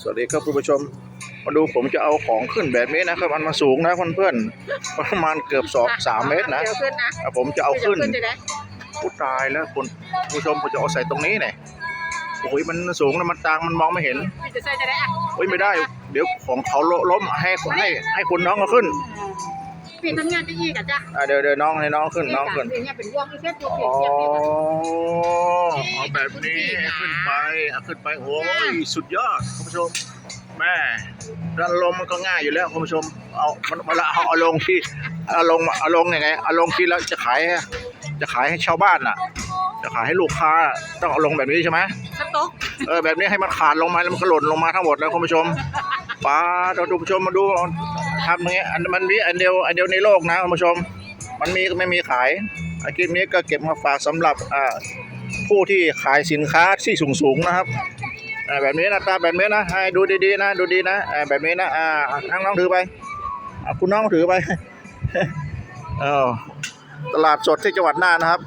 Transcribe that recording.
สวัสดีครับคุณผู้ชม มาดูผมจะเอาของขึ้นแบบนี้นะครับมันมาสูงนะเพื่อนๆประมาณเกือบสองสามเมตรนะเดี๋ยวขึ้นนะอะผมจะเอาขึ้นดี๋ยวจะได้ผู้ตายแล้วคุณผู้ชมผมจะเอาใส่ตรงนี้เนี่ยโอ้ยมันสูงนะมันต่างมันมองไม่เห็นพี่จะใส่จะได้อะโอ้ยไม่ได้ เดี๋ยวของเขาล้มให้ให้ให้คุณน้องเอาขึ้น พี่ทำงานจะยี่กันจ้ะอะเดี๋ยวเดี๋ยวน้องให้น้องขึ้นน้องขึ้นพี่เนี่ยเป็นวงที่เส้นตัวอ๋เปียอกเปียกเอาแบบนี้ขึ้นไปเอาขึ้นไปโอ้ยสุดยอดคุณผู้ชม แม่ดันลงมันก็ง่ายอยู่แล้วคุณผู้ชม เอามันเวลาเอาเอาลงที่เอาลงเอาลงยังไงเอาลงที่แล้วจะขาย จะขายให้ชาวบ้านน่ะ จะขายให้ลูกค้าต้องเอาลงแบบนี้ใช่ไหมสต๊อก เออแบบนี้ให้มันขาดลงมาแล้วมันก็หล่นลงมาทั้งหมดแล้วคุณผู้ชม ป้าเราดูผู้ชมมาดูทำอย่างเงี้ยอันมันมีอันเดียวอันเดียวในโลกนะคุณผู้ชม มันมีไม่มีขายอาคลิปนี้ก็เก็บมาฝากสำหรับอ่าผู้ที่ขายสินค้าที่สูงๆนะครับแบบนี้นะตาแบบนี้นะให้ดูดีๆนะดูดีนะแบบนี้นะอ่าทั้งน้องถือไปอคุณน้องถือไปอตลาดสดที่จังหวัดน่านนะครับ